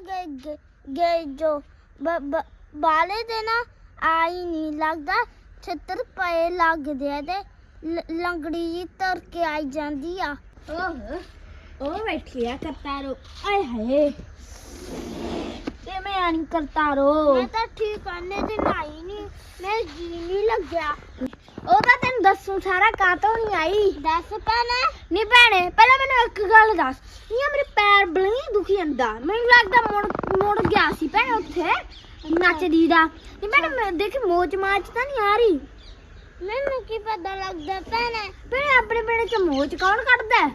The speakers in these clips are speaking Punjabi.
ਗਏ ਗਏ- ਜੋ ਬਾਲੇ ਦੇ ਨਾ ਆਈ ਨਹੀਂ ਲੱਗਦਾ ਛੱਤਰ ਪਏ ਲੱਗਦੇ ਆ ਤੇ ਲੰਗੜੀ ਜੀ ਤਰ ਕੇ ਆਈ ਜਾਂਦੀ ਆ। ਓਹ ਉਹ ਬੈਠੀ ਆ ਕਰਤਾਰੋ। ਆਏ ਹਾਏ ਤੇ ਮੈਂ ਆਨ ਕਰਤਾਰੋ? ਮੈਂ ਤਾਂ ਠੀਕ ਕਰਨੇ ਤੇ ਨਾਈ ਨਹੀਂ ਮੈਂ ਜੀ ਨਹੀਂ ਲੱਗਿਆ। ਉਹ ਤਾਂ ਤੈਨੂੰ ਦੱਸੂ ਸਾਰਾ ਕਾਤੋਂ ਨਹੀਂ ਆਈ। ਦੱਸ ਪੈਣਾ ਨਹੀਂ ਭੈਣੇ ਪਹਿਲਾਂ ਮੈਨੂੰ ਇੱਕ ਗੱਲ ਦੱਸ। ਨਹੀਂ ਮੇਰੇ ਪੈਰ ਬਲਣੀ ਦੁਖੀ ਜਾਂਦਾ। ਮੈਨੂੰ ਲੱਗਦਾ ਮੁੜ ਮੁੜ ਗਿਆ ਸੀ ਭੈਣੇ ਉੱਥੇ ਨੱਚਦੀ ਦਾ। ਨਹੀਂ ਭੈਣੇ ਦੇਖ ਮੋਚ ਮਾਚ ਤਾਂ ਨਹੀਂ ਆ ਰਹੀ। ਮੈਨੂੰ ਕੀ ਪਤਾ ਲੱਗਦਾ ਭੈਣੇ। ਭੈਣੇ ਆਪਣੇ ਪਿੰਡ ਚ ਮੋਚ ਕੌਣ ਕੱਢਦਾ?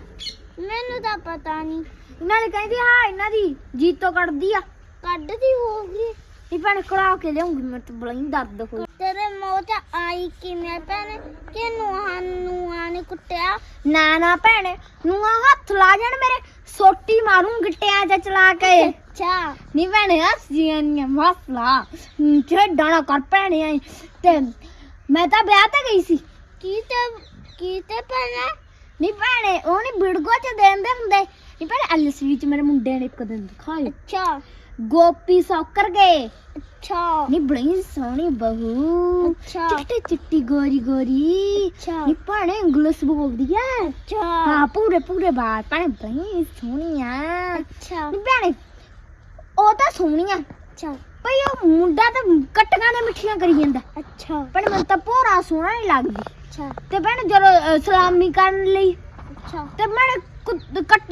ਮੈਨੂੰ ਤਾਂ ਪਤਾ ਨਹੀਂ। ਇਹਨਾਂ ਨੇ ਕਹਿੰਦੀ ਹਾਂ ਇਹਨਾਂ ਦੀ ਜੀਤੋ ਕੱਢਦੀ ਆ। ਕੱਢਦੀ ਹੋਊਗੀ। ਨਹੀਂ ਭੈਣੇ ਕੜਾ ਕੇ ਲਿਆਉਂਗੀ ਮੇਰੇ ਤੇ ਦਰਦ ਹੋ ਤੇਰੇ ਮੂੰਹ ਚ ਆਈ ਕਿਵੇਂ ਭੈਣੇ? ਕਿ ਨੂੰਹਾਂ ਨੂੰਹਾਂ ਨੇ ਕੁੱਟਿਆ? ਨਾ ਨਾ ਭੈਣੇ ਨੂੰ ਹੱਥ ਲਾ ਜਾਣ ਮੇਰੇ ਸੋਟੀ ਮਾਰੂੰ ਗਿੱਟਿਆਂ 'ਚ ਚਲਾ ਕੇ। ਅੱਛਾ। ਨਹੀਂ ਭੈਣੇ ਹੱਸੀਆਂ ਨਹੀਂ ਮਸਲਾ ਛੇਡਾਣਾ ਕਰ ਭੈਣੇ ਆਈ। ਤੇ ਮੈਂ ਤਾਂ ਵਿਆਹ ਤੇ ਗਈ ਸੀ। ਕੀ ਤੇ ਕੀ ਤੇ ਭੈਣੇ? ਨਹੀਂ ਭੈਣੇ ਉਹ ਨਹੀਂ ਬਿੜਗੋ ਚ ਦੇਂਦੇ ਹੁੰਦੇ। ਨਹੀਂ ਭੈਣੇ ਐਲਸੀ ਚ ਮੇਰੇ ਮੁੰਡੇ ਨੇ ਇੱਕ ਦਿਨ ਦਿਖਾਈ ਅੱਛਾ। ਗੋਪੀ ਸੌਕਰ ਗਏ। ਅੱਛਾ। ਨਹੀਂ ਬੜੀ ਸੋਹਣੀ ਬਹੂ। ਅੱਛਾ। ਚਿੱਟੀ ਚਿੱਟੀ ਗੋਰੀ ਗੋਰੀ। ਅੱਛਾ। ਨਹੀਂ ਭੈਣੇ ਇੰਗਲਿਸ਼ ਬੋਲਦੀ ਐ। ਅੱਛਾ। ਹਾਂ ਪੂਰੇ ਪੂਰੇ ਬਾਤ ਭੈਣੇ ਬੜੀ ਸੋਹਣੀ ਆ ਅੱਛਾ। ਨਹੀਂ ਭੈਣੇ ਉਹ ਤਾਂ ਸੋਹਣੀ ਆ ਅੱਛਾ। ਭਈ ਉਹ ਮੁੰਡਾ ਤਾਂ ਕੱਟੀਆਂ ਦੇ ਮਿੱਠੀਆਂ ਕਰੀ ਜਾਂਦਾ। ਅੱਛਾ। ਭੈਣੇ ਮੈਨੂੰ ਤਾਂ ਪੂਰਾ ਸੋਹਣਾ ਨਹੀਂ ਲੱਗਦੀ। ਅੱਛਾ। ਤੇ ਭੈਣੇ ਜਦੋਂ ਅ, ਸਲਾਮੀ ਕਰਨ ਲਈ। ਅੱਛਾ। ਤੇ ਮੈਂ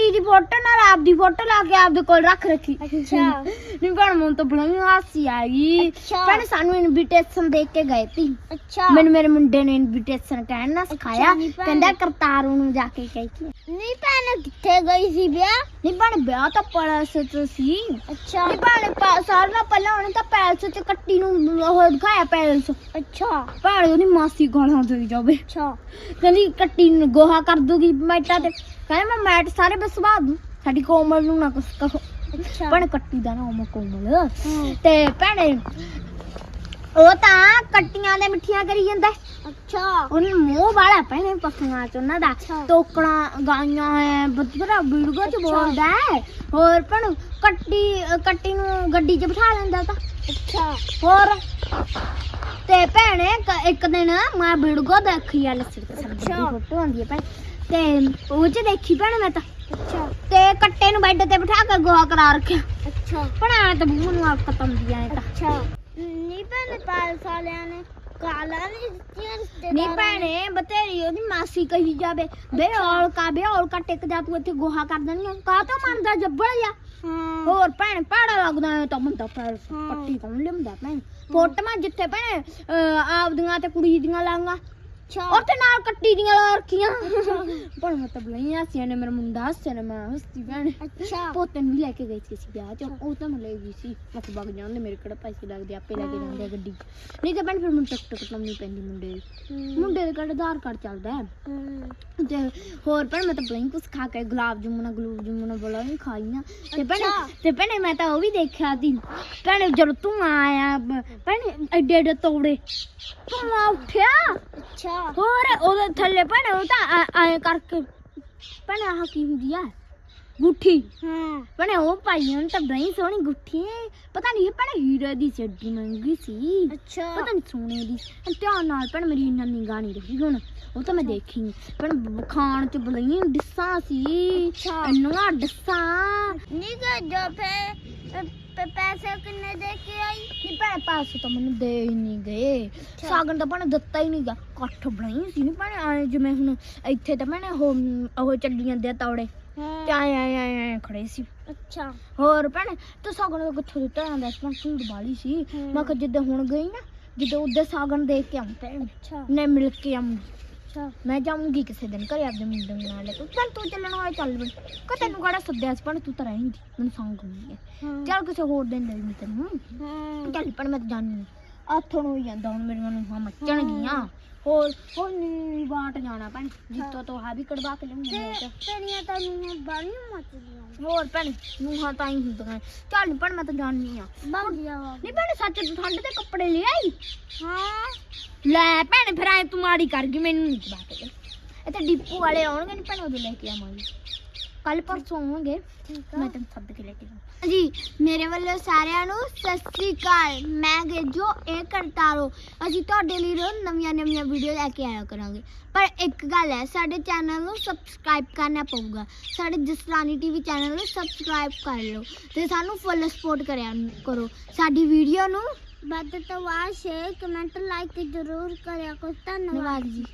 ਕੁ- ਕੱਟੀ ਦੀ ਫੋਟੋ ਨਾਲ ਆਪਦੀ ਫੋਟੋ ਲਾ ਕੇ ਆਪਦੇ ਕੋਲ ਰੱਖ ਰੱਖੀ। ਅੱਛਾ। ਨਹੀਂ ਭੈਣ ਮੈਨੂੰ ਤਾਂ ਬੜੀ ਹਾਸੀ ਆਈ। ਅੱਛਾ। ਭੈਣ ਸਾਨੂੰ ਇਨਵੀਟੇਸ਼ਨ ਦੇ ਕੇ ਗਏ ਸੀ। ਅੱਛਾ। ਮੈਨੂੰ ਮੇਰੇ ਮੁੰਡੇ ਨੇ ਇਨਵੀਟੇਸ਼ਨ ਕਹਿਣਾ ਸਿਖਾਇਆ। ਨੀ ਭੈਣ। ਕਹਿੰਦਾ ਕਰਤਾਰੂ ਨੂੰ ਜਾ ਕੇ ਕਹਿ ਕੇ। ਨਹੀਂ ਭੈਣੇ ਕਿੱਥੇ ਗਈ ਸੀ ਵਿਆਹ? ਨਹੀਂ ਭੈਣ ਵਿਆਹ ਤਾਂ ਪੈਲਸ ਚ ਸੀ। ਅੱਛਾ। ਨਹੀਂ ਭੈਣ ਪੈ- ਸਾਰਿਆਂ ਨਾਲੋਂ ਪਹਿਲਾਂ ਉਹਨੇ ਤਾਂ ਪੈਲਸ ਚ ਕੱਟੀ ਨੂੰ ਉਹ ਦਿਖਾਇਆ ਪੈਲਸ ਅੱਛਾ। ਭੈਣ ਉਹਦੀ ਮਾਸੀ ਗਾਲਾਂ ਦੇਈ ਜਾਵੇ। ਅੱਛਾ। ਕਹਿੰਦੀ ਕੱਟੀ ਨੂੰ ਗੋਹਾ ਕਰ ਦੂਗੀ ਮੈਟਾਂ ਤੇ। ਕਹਿੰਦਾ ਮੈਂ ਮੈਟ ਸਾਰੇ ਬਸਵਾ ਦੂੰ। ਸਾਡੀ ਕੋਮਲ ਨੂੰ ਨਾ ਕੁਛ ਕਹੋ। ਅੱਛਾ। ਭੈਣ ਕੱਟੀ ਦਾ ਨਾਮ ਆ ਕੋਮਲ। ਤੇ ਭੈਣੇ ਉਹ ਤਾਂ ਕੱਟੀਆਂ ਦੇ ਮਿੱਠੀਆਂ ਕਰੀ ਜਾਂਦਾ। ਅੱਛਾ। ਉਹਨੇ ਮੂੰਹ ਵਾਲਾ ਭੈਣੇ ਪੱਖੀਆਂ ਚ ਉਹਨਾਂ ਦਾ। ਟੋਕਣਾ ਗਾਈਆਂ ਹੈ ਬਥੇਰਾ ਵੀਡੀਓ ਚ। ਬੋਲਦਾ ਹੈ ਹੋਰ ਭੈਣ ਕੱਟੀ ਕੱਟੀ ਨੂੰ ਗੱਡੀ 'ਚ ਬਿਠਾ ਲੈਂਦਾ ਤਾਂ। ਅੱਛਾ। ਹੋਰ। ਤੇ ਭੈਣੇ ਇੱਕ ਦਿਨ ਮੈਂ ਵੀਡੀਓ ਦੇਖੀ ਆ ਲੱਸੀ ਤੇ ਦੀ। ਅੱਛਾ। ਫੋਟੋ ਆਉਂਦੀ ਹੈ ਭੈਣ। ਤੇ ਉਹ ਚ ਦੇਖੀ ਭੈਣ ਮੈਂ ਤਾਂ। ਅੱਛਾ। ਤੇ ਕੱਟੇ ਨੂੰ ਬੈੱਡ ਤੇ ਬਿਠਾ ਕੇ ਗੋਹਾ ਕਰਾ ਰੱਖਿਆ। ਅੱਛਾ। ਭਣਾ ਤਾਂ ਬੂਹ ਨੂੰ ਆਪ ਖਤਮ ਦੀਆਂ ਇਹ ਤਾਂ। ਅੱਛਾ। ਨਹੀਂ ਭੈਣੇ ਪਾਲ ਸਾਲਿਆਂ ਨੇ ਕਾਲਾ ਨਹੀਂ ਦਿੱਤੀਆਂ ਰਿਸ਼ਤੇਦਾਰਾਂ ਨਹੀਂ ਭੈਣੇ ਬਤੇਰੀ ਉਹਦੀ ਮਾਸੀ ਕਹੀ ਜਾਵੇ ਬੇ ਔਲ ਕਾ ਬੇ ਔਲ ਕਾ ਟਿਕ ਜਾ ਤੂੰ ਇੱਥੇ ਗੋਹਾ ਕਰ ਦੇਣੀ ਕਾ ਤੋਂ ਮੰਨਦਾ ਜੱਬੜ ਜਾ ਹੋਰ ਭੈਣ ਪਾੜਾ ਲੱਗਦਾ ਐ ਤਾਂ ਮੰਦਾ ਪੈਰ। ਪੱਟੀ ਕੌਣ ਲਿਆਉਂਦਾ ਭੈਣ? ਫੋਟੋਆਂ ਜਿੱਥੇ ਭੈਣੇ ਆਪਦੀਆਂ ਤੇ ਕੁੜੀ ਦੀਆਂ ਲਾਂਗਾ ਅੱਛਾ। ਉੱਥੇ ਨਾਲ ਕੱਟੀ ਦੀਆਂ ਰੱਖੀਆਂ ਪਰ ਮਤਲਬ ਨਹੀਂ ਹੱਸਿਆ ਨੇ ਮੇਰਾ ਮੁੰਡਾ ਹੱਸਿਆ ਨੇ ਮੈਂ ਹੱਸੀ ਭੈਣ। ਅੱਛਾ। ਪੋਤੇ ਨੂੰ ਵੀ ਲੈ ਕੇ ਗਈ ਸੀ ਅਸੀਂ ਵਿਆਹ 'ਚ। ਉਹ ਤਾਂ ਮੈਂ ਲੈ ਗਈ ਸੀ ਮੁੱਕ ਵਗ ਜਾਂਦੇ ਮੇਰੇ ਕਿਹੜਾ ਪੈਸੇ ਲੱਗਦੇ ਆਪੇ ਲੈ ਕੇ ਜਾਂਦੇ ਆ ਗੱਡੀ। ਨਹੀਂ ਤਾਂ ਭੈਣ ਫਿਰ ਮੈਨੂੰ ਟਿਕ ਟਿਕ ਲਾਉਣੀ ਪੈਂਦੀ ਮੁੰਡੇ ਦੀ। ਮੁੰਡੇ ਦੇ ਕੋਲ ਆਧਾਰ ਕਾਰਡ ਚੱਲਦਾ ਹੈ? ਤੇ ਹੋਰ ਭੈਣ ਮੈਂ ਤਾਂ ਬਲਿੰਕ ਕੁਛ ਖਾ ਕੇ ਗੁਲਾਬ ਜਾਮੁਨਾ ਗੁਲਾਬ ਜਾਮੁਨਾ ਬੜਾ ਨਹੀਂ ਖਾਈਆਂ। ਤੇ ਭੈਣੇ। ਤੇ ਭੈਣੇ ਮੈਂ ਤਾਂ ਉਹ ਵੀ ਦੇਖਿਆ ਸੀ। ਭੈਣੇ ਜਦੋਂ ਤੂੰ ਆਇਆ ਭੈਣੇ ਐਡੇ ਐਡੇ ਤੋੜੇ। ਤੂੰ ਉੱਠਿਆ। ਅੱਛਾ। ਹੋਰ ਉਹਦੇ ਥੱਲੇ ਭੈਣੇ ਉਹ ਤਾਂ ਐ ਕਰਕੇ ਭੈਣੇ ਆਹ ਕੀ ਹੁੰਦੀ ਆ? ਗੁੱਠੀ। ਹਾਂ। ਭੈਣੇ ਉਹ ਪਾਈ ਉਹਨੇ ਤਾਂ ਬੜੀ ਸੋਹਣੀ ਗੁੱਠੀ ਹੈ ਪਤਾ ਨਹੀਂ ਭੈਣੇ ਹੀਰੇ ਦੀ ਸੀ ਮਹਿੰਗੀ ਸੀ। ਅੱਛਾ। ਪਤਾ ਨਹੀਂ ਸੋਨੇ ਦੀ ਹੁਣ ਧਿਆਨ ਨਾਲ ਭੈਣ ਮੇਰੀ ਇੰਨਾ ਨਿਗਾਹ ਨਹੀਂ ਰਹੀ ਹੁਣ। ਉਹ ਤਾਂ ਮੈਂ ਦੇਖੀ ਨੀ। ਭੈਣ ਖਾਣ ਚ ਬੜੀਆਂ ਡਿੱਸਾਂ ਸੀ। ਅੱਛਾ। ਇੰਨੀਆਂ ਡਿੱਸਾਂ। ਨਹੀਂ ਗਾ ਜੋ ਫੇ ਪੈਸੇ ਕਿੰਨੇ ਦੇ ਕੇ ਆਈ? ਨਹੀਂ ਪੈਸੇ ਤਾਂ ਮੈਨੂੰ ਦੇ ਹੀ ਨਹੀਂ ਗਏ। ਸਾਗਨ ਤਾਂ ਭੈਣੇ ਦਿੱਤਾ ਹੀ ਨਹੀਂ ਗਾ। ਕੱਠ ਬਣਾਈ ਸੀ ਨਹੀਂ ਭੈਣੇ ਆਏ ਜਿਵੇਂ ਹੁਣ ਇੱਥੇ ਤਾਂ ਭੈਣੇ ਉਹ ਉਹ ਚੱਲੀ ਜਾਂਦੇ ਆ ਤੌੜੇ। ਤੇ ਆਏ ਆਏ ਆਏ ਆਏ ਖੜੇ ਸੀ। ਅੱਛਾ। ਹੋਰ ਭੈਣੇ ਤੇ ਸਾਗਨ ਦਾ ਕਿੱਥੋਂ ਦਿੱਤਾ ਜਾਂਦਾ? ਸੀ ਪਰ ਭੀੜ ਵਾਲੀ ਸੀ। ਮੈਂ ਕਿਹਾ ਜਿੱਦਾਂ ਹੁਣ ਗਈ ਨਾ ਜਿੱਦਾਂ ਉੱਧਰ ਸਾਗਨ ਦੇਖ ਕੇ ਆਉਂ ਭੈਣ ਅੱਛਾ। ਨੇ ਮਿਲ ਕੇ ਆਉਂਗੀ ਅੱਛਾ ਮੈਂ ਜਾਊਂਗੀ ਕਿਸੇ ਦਿਨ ਘਰੇ ਆਪਦੇ ਮੁੰਡੇ ਨੂੰ ਨਾਲ ਲੈ ਕੇ। ਚੱਲ ਤੂੰ ਚੱਲਣ ਵਾਲਾ ਚੱਲ ਬਣ। ਕਿ ਤੈਨੂੰ ਕਿਹੜਾ ਸੱਦਿਆ ਸੀ ਪਰ ਤੂੰ ਤਾਂ ਰਹਿੰਦੀ ਮੈਨੂੰ ਸੰਗ ਹੁੰਦੀ ਹੈ। ਹਾਂ। ਚੱਲ ਕਿਸੇ ਹੋਰ ਦਿਨ ਲੈ ਲਈ ਤੈਨੂੰ। ਹਾਂ। ਚੱਲ ਪਰ ਮੈਂ ਤਾਂ ਜਾਣੀ ਆਥੋਂ ਨੂੰ ਹੀ ਜਾਂਦਾ ਹੁਣ ਮੇਰੀਆਂ ਨੂੰ ਹਾਂ। ਮੱਚਣ ਗਈਆਂ। ਹੋਰ ਨੀ ਬਾਟ ਜਾਣਾ ਭੈਣ ਜਿੱਤੋਂ ਤੋਂ ਆ ਵੀ ਕਢਵਾ ਕੇ ਲਿਆਉਂਗੀ ਤੇ। ਤੇਰੀਆਂ ਤਾਂ ਨੂੰ ਬਾਣੀਆਂ ਮੱਚਦੀਆਂ ਹੋਰ ਭੈਣ ਨੂੰਹਾਂ ਤਾਂ ਹੀ ਹੁੰਦੀਆਂ ਚੱਲ ਭੈਣ ਮੈਂ ਤਾਂ ਜਾਣੀ ਆ ਬਾਂਦੀਆਂ ਵਾ। ਨਹੀਂ ਭੈਣ ਸੱਚ ਤੂੰ ਠੰਡ ਦੇ ਕੱਪੜੇ ਲੈ ਆਈ? ਹਾਂ। ਲੈ ਭੈਣ ਫਿਰ ਐ ਤੂੰ ਮਾੜੀ ਕਰ ਗਈ ਮੈਨੂੰ ਨਹੀਂ ਜਵਾ ਕੇ। ਇੱਥੇ ਡਿਪੂ ਵਾਲੇ ਆਉਣਗੇ ਨਹੀਂ ਭੈਣ ਉਦੋਂ ਲੈ ਕੇ ਆਵਾਂਗੀ। ਕੱਲ ਪਰਸੋਂ ਆਵਾਂਗੇ। ਮੈਂ ਤੈਨੂੰ ਸੱਦ ਕੇ ਲੈ ਕੇ ਜਾਵਾਂ ਜੀ ਮੇਰੇ ਵੱਲੋਂ ਸਾਰਿਆਂ ਨੂੰ ਸਤਿ ਸ੍ਰੀ ਅਕਾਲ। ਮੈਂ ਗੇਜੋ ਇਹ ਕਰਤਾਰੋ। ਅਸੀਂ ਤੁਹਾਡੇ ਲਈ ਰੋਜ਼ ਨਵੀਆਂ ਨਵੀਆਂ ਵੀਡੀਓ ਲੈ ਕੇ ਆਇਆ ਕਰਾਂਗੇ। ਪਰ ਇੱਕ ਗੱਲ ਹੈ ਸਾਡੇ ਚੈਨਲ ਨੂੰ ਸਬਸਕ੍ਰਾਈਬ ਕਰਨਾ ਪਊਗਾ। ਸਾਡੇ ਜਸਰਾਨੀ ਟੀਵੀ ਚੈਨਲ ਨੂੰ ਸਬਸਕ੍ਰਾਈਬ ਕਰ ਲਓ ਤੇ ਸਾਨੂੰ ਫੁੱਲ ਸਪੋਰਟ ਕਰਿਆ ਕਰੋ। ਸਾਡੀ ਵੀਡੀਓ ਨੂੰ ਵੱਧ ਤੋਂ ਵੱਧ ਸ਼ੇਅਰ ਕਮੈਂਟ ਲਾਈਕ ਜ਼ਰੂਰ ਕਰਿਆ ਕਰੋ। ਧੰਨਵਾਦ ਜੀ।